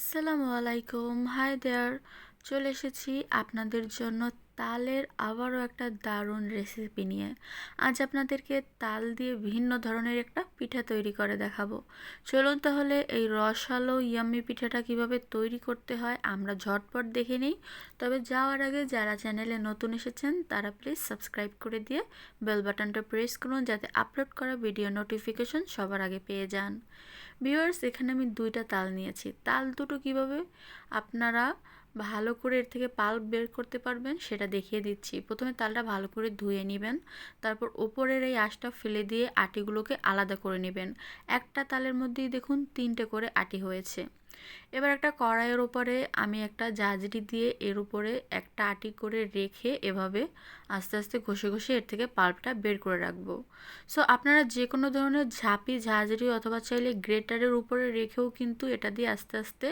আসসালামু আলাইকুম। Hi there চলে এসেছি আপনাদের জন্য তালের আবারও একটা দারুণ রেসিপি নিয়ে। আজ আপনাদেরকে তাল দিয়ে ভিন্ন ধরনের একটা পিঠা তৈরি করে দেখাবো। চলুন তাহলে এই রসালো ইয়াম্মি পিঠাটা কীভাবে তৈরি করতে হয় আমরা ঝটপট দেখে নিই। তবে যাওয়ার আগে যারা চ্যানেলে নতুন এসেছেন, তারা প্লিজ সাবস্ক্রাইব করে দিয়ে বেল বাটনটা প্রেস করুন যাতে আপলোড করা ভিডিও নোটিফিকেশন সবার আগে পেয়ে যান। ভিউয়ার্স এখানে আমি দুইটা তাল নিয়েছি। তাল দুটো কীভাবে আপনারা ভালো করে এর থেকে পাল্প বের করতে পারবেন, সেটা দেখিয়ে দিচ্ছি। প্রথমে তালটা ভালো করে ধুয়ে নেবেন, তারপর ওপরের এই আঁশটা ফেলে দিয়ে আটিগুলোকে আলাদা করে নেবেন। একটা তালের মধ্যেই দেখুন তিনটে করে আটি হয়েছে। এবার একটা কড়াইয়ের উপরে আমি একটা জাজরি দিয়ে এর উপরে একটা আটি করে রেখে এভাবে আস্তে আস্তে ঘষে ঘষে এর থেকে পাল্পটা বের করে রাখব। সো আপনারা যে কোনো ধরনের ঝাঁপি, ঝাঁঝরি অথবা চাইলে গ্রেটারের উপরে রেখেও কিন্তু এটা দিয়ে আস্তে আস্তে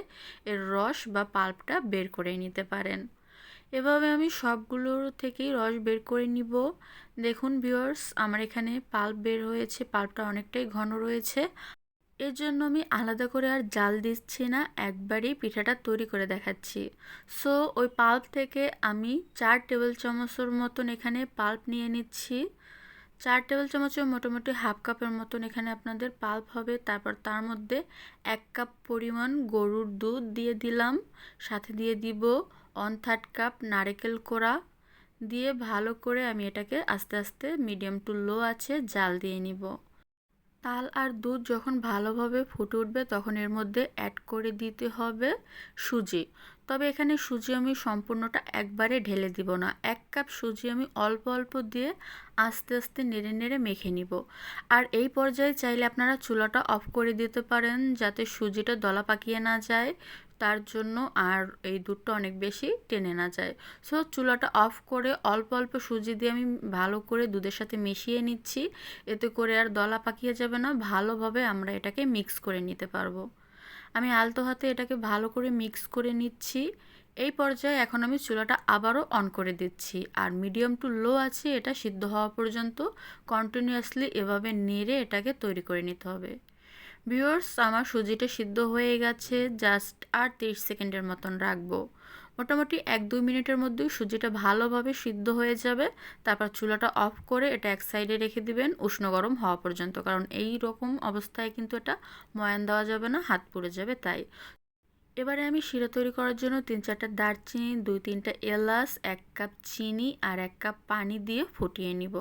এর রস বা পাল্পটা বের করে নিতে পারেন। এভাবে আমি সবগুলোর থেকেই রস বের করে নিব। দেখুন ভিউয়ার্স, আমার এখানে পাল্প বের হয়েছে, পাল্পটা অনেকটাই ঘন রয়েছে। এর জন্য আমি আলাদা করে আর জাল দিচ্ছি না, একবারেই পিঠাটা তৈরি করে দেখাচ্ছি। সো ওই পাল্প থেকে আমি চার টেবিল চামচের মতন এখানে পাল্প নিয়ে নিচ্ছি। চার টেবিল চামচের মোটামুটি হাফ কাপের মতন এখানে আপনাদের পাল্প হবে। তারপর তার মধ্যে এক কাপ পরিমাণ গরুর দুধ দিয়ে দিলাম। সাথে দিয়ে দিব ওয়ান থার্ড কাপ নারকেল কোড়া। দিয়ে ভালো করে আমি এটাকে আস্তে আস্তে মিডিয়াম টু লো আছে জাল দিয়ে নিব। তাল আর দুধ যখন ভালোভাবে ফুটে উঠবে, তখন এর মধ্যে অ্যাড করে দিতে হবে সুজি। তবে এখানে সুজি আমি সম্পূর্ণটা একবারে ঢেলে দিব না। এক কাপ সুজি আমি অল্প অল্প দিয়ে আস্তে আস্তে নেড়ে নেড়ে মেখে নিব। আর এই পর্যায়ে চাইলে আপনারা চুলাটা অফ করে দিতে পারেন যাতে সুজিটা দলা পাকিয়ে না যায়। তার জন্য আর এই দুধটা অনেক বেশি টেনে না যায়। সো চুলাটা অফ করে অল্প অল্প সুজি দিয়ে আমি ভালো করে দুধের সাথে মিশিয়ে নিচ্ছি। এতে করে আর দলা পাকিয়ে যাবে না। ভালোভাবে আমরা এটাকে মিক্স করে নিতে পারব। আমি আলতো হাতে এটাকে ভালো করে মিক্স করে নিচ্ছি। এই পর্যায়ে এখন আমি চুলাটা আবারও অন করে দিচ্ছি। আর মিডিয়াম টু লো আছে, এটা সিদ্ধ হওয়া পর্যন্ত কন্টিনিউয়াসলি এভাবে নেড়ে এটাকে তৈরি করে নিতে হবে। ভিউয়ার্স আমার সুজিটা সিদ্ধ হয়ে গেছে জাস্ট আর তিরিশ সেকেন্ডের মতন রাখব। মোটামুটি এক দুই মিনিটের মধ্যেই সুজিটা ভালোভাবে সিদ্ধ হয়ে যাবে। তারপর চুলাটা অফ করে এটা এক সাইডে রেখে দিবেন উষ্ণ গরম হওয়া পর্যন্ত। কারণ এই রকম অবস্থায় কিন্তু এটা ময়ান দেওয়া যাবে না, হাত পুড়ে যাবে তাই। এবারে আমি শিরা তৈরি করার জন্য তিন চারটা দারচিনি, দুই তিনটা এলাচ, এক কাপ চিনি আর এক কাপ পানি দিয়ে ফুটিয়ে নিব।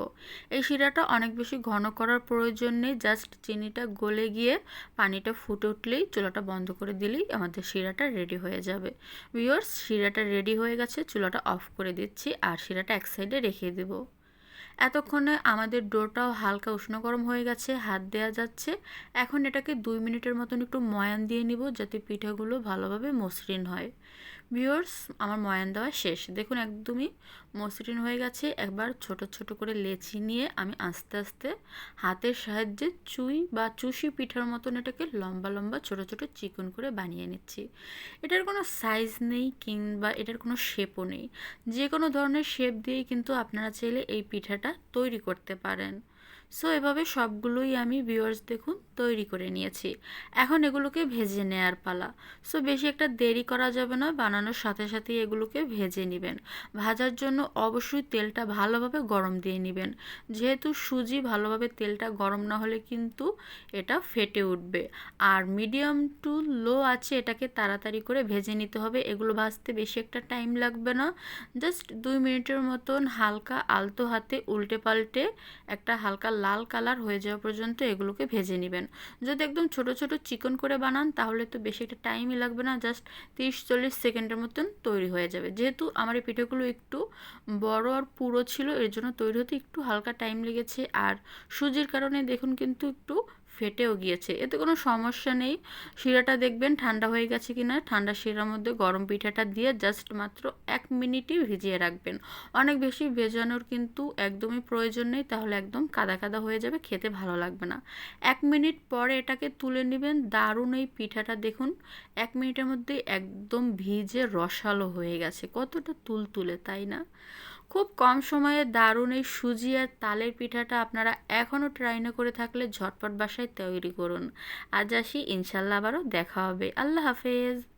এই শিরাটা অনেক বেশি ঘন করার প্রয়োজন নেই, জাস্ট চিনিটা গলে গিয়ে পানিটা ফুটে উঠলেই চুলাটা বন্ধ করে দিলেই আমাদের শিরাটা রেডি হয়ে যাবে। ভিওর্স শিরাটা রেডি হয়ে গেছে, চুলাটা অফ করে দিচ্ছি আর শিরাটা এক সাইডে রেখে দেবো। এতক্ষণে আমাদের ডোটাও হালকা উষ্ণ গরম হয়ে গেছে, হাত দেওয়া যাচ্ছে। এখন এটাকে দুই মিনিটের মতন একটু ময়ান দিয়ে নিব যাতে পিঠাগুলো ভালোভাবে মসৃণ হয়। ভিওর্স আমার ময়ান দেওয়া শেষ। দেখুন, একদমই মসৃণ হয়ে গেছে। একবার ছোট ছোট করে লেচি নিয়ে আমি আস্তে আস্তে হাতের সাহায্যে চুই বা চুষি পিঠার মতন এটাকে লম্বা লম্বা ছোট ছোট চিকন করে বানিয়ে নিচ্ছি। এটার কোনো সাইজ নেই কিংবা এটার কোনো শেপও নেই। যে কোনো ধরনের শেপ দিয়েই কিন্তু আপনারা চাইলে এই পিঠাটা তৈরি করতে পারেন। সো এভাবে সবগুলোই আমি ভিউয়ার্স দেখুন তৈরি করে নিয়েছি। এখন এগুলোকে ভেজে নেয়ার পালা। সো বেশি একটা দেরি করা যাবে না, বানানোর সাথে সাথে এগুলোকে ভেজে নেবেন। ভাজার জন্য অবশ্যই তেলটা ভালোভাবে গরম দিয়ে নেবেন। যেহেতু সুজি ভালোভাবে তেলটা গরম না হলে কিন্তু এটা ফেটে উঠবে। আর মিডিয়াম টু লো আছে, এটাকে তাড়াতাড়ি করে ভেজে নিতে হবে। এগুলো ভাজতে বেশি একটা টাইম লাগবে না। জাস্ট দুই মিনিটের মতন হালকা আলতো হাতে উল্টে পাল্টে একটা হালকা লাল কালার হয়ে যাওয়া পর্যন্ত এগুলোকে ভেজে নেবেন। যদি একদম ছোট ছোট চিকন করে বানান, তাহলে তো বেশি একটা টাইমই লাগবে না জাস্ট তিরিশ, চল্লিশ সেকেন্ডের মতন তৈরি হয়ে যাবে। যেহেতু আমার এই পিঠেগুলো একটু বড় আর পুরো ছিল, এর জন্য তৈরি হতে একটু হালকা টাইম লেগেছে। আর সুজির কারণে দেখুন কিন্তু একটু ফেটেও গিয়েছে। এতে কোনো সমস্যা নেই। শিরাটা দেখবেন ঠান্ডা হয়ে গেছে কি না ঠান্ডা শিরার মধ্যে গরম পিঠাটা দিয়ে জাস্ট মাত্র এক মিনিটই ভিজিয়ে রাখবেন। অনেক বেশি ভেজানোর কিন্তু একদমই প্রয়োজন নেই। তাহলে একদম কাদা কাদা হয়ে যাবে, খেতে ভালো লাগবে না। এক মিনিট পরে এটাকে তুলে নেবেন। দারুণ এই পিঠাটা দেখুন। এক মিনিটের মধ্যে একদম ভিজে রসালো হয়ে গেছে। কতটা তুল তুলে তাই না? খুব কম সময়ে দারুণ এই সুজি আর তালের পিঠাটা আপনারা এখনও ট্রাই না করে থাকলে ঝটপট বাসায় তৈরি করুন। আজ আসি, ইনশাল্লাহ আবারও দেখা হবে। আল্লাহ হাফেজ।